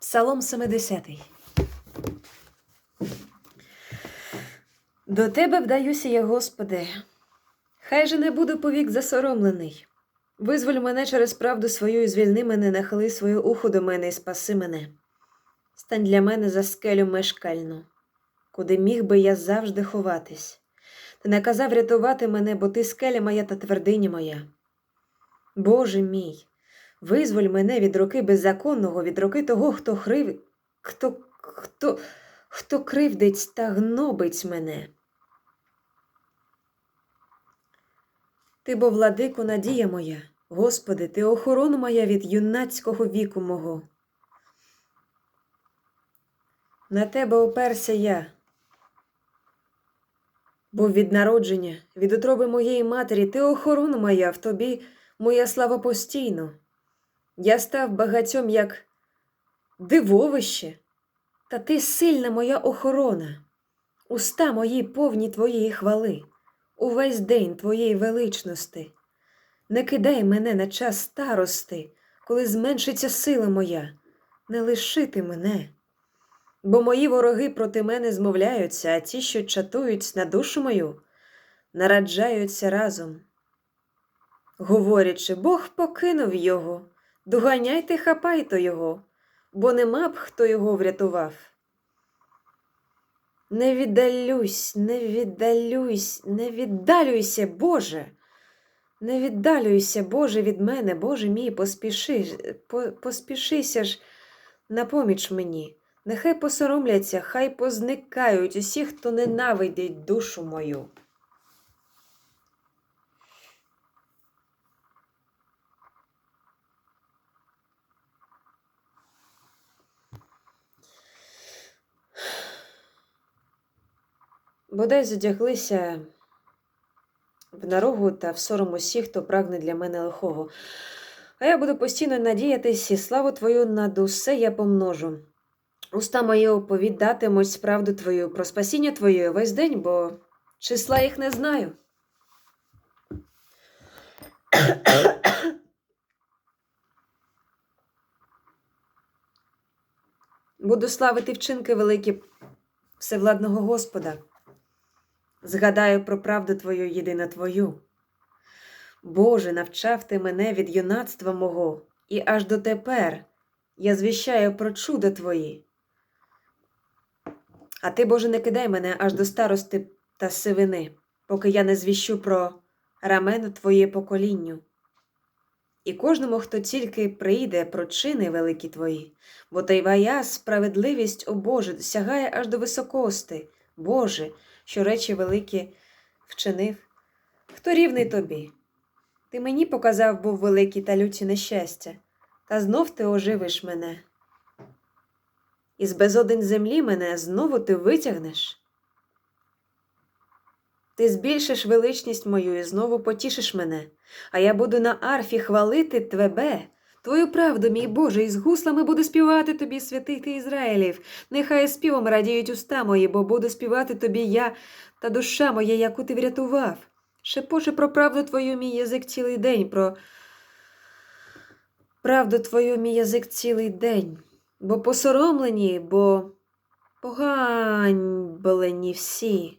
Псалом 70. До тебе вдаюся я, Господи. Хай же не буду повік засоромлений. Визволь мене через правду свою і звільни мене, нахили своє ухо до мене і спаси мене. Стань для мене за скелю мешкальну, куди міг би я завжди ховатись. Ти наказав рятувати мене, бо ти скеля моя та твердиня моя. Боже мій, визволь мене від руки беззаконного, від руки того, хто хрив, хто, хто, хто кривдить та гнобить мене. Ти бо владику надія моя, Господи, ти охорона моя від юнацького віку мого. На тебе оперся я, був від народження, від утроби моєї матері, ти охорона моя, в тобі моя слава постійно. Я став багатьом як дивовище, та ти сильна моя охорона, уста мої повні твоєї хвали, увесь день твоєї величності. Не кидай мене на час старости, коли зменшиться сила моя, не лишити мене. Бо мої вороги проти мене змовляються, а ті, що чатують на душу мою, нараджаються разом. Говорячи, Бог покинув його, доганяйте, хапайте його, бо нема б хто його врятував. Не віддалюсь, не віддалюсь, не віддалюйся, Боже. Не віддалюйся, Боже, від мене, Боже мій, поспіши, по, поспішися ж на поміч мені. Нехай посоромляться, хай позникають усі, хто ненавидить душу мою. Бодай задяглися в нарогу та в сором усіх, хто прагне для мене лихого. А я буду постійно надіятись, і славу твою над усе я помножу. Уста мої оповідатимуть справду твою про спасіння твоє весь день, бо числа їх не знаю. Буду славити вчинки великі Всевладного Господа. Згадаю про правду Твою, єдина Твою. Боже, навчав ти мене від юнацтва мого, і аж дотепер я звіщаю про чуда Твої. А ти, Боже, не кидай мене аж до старости та сивини, поки я не звіщу про рамено Твоє поколінню. І кожному, хто тільки прийде про чини великі Твої, бо Твоя справедливість, о Боже, сягає аж до високости, Боже, що речі великі вчинив. Хто рівний тобі? Ти мені показав був великі та люті нещастя, та знов ти оживиш мене. Із безодень землі мене знову ти витягнеш. Ти збільшиш величність мою і знову потішиш мене, а я буду на арфі хвалити тебе. Твою правду, мій Боже, із гуслами буду співати тобі, святий ти Ізраїлів. Нехай співом радіють уста мої, бо буду співати тобі я та душа моя, яку ти врятував. Шепоче про правду твою, мій язик цілий день, про правду твою, мій язик цілий день, бо посоромлені, бо поганьблені всі,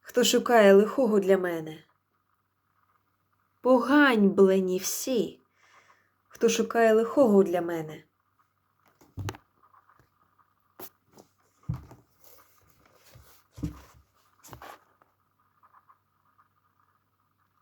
хто шукає лихого для мене. Поганьблені всі, хто шукає лихого для мене.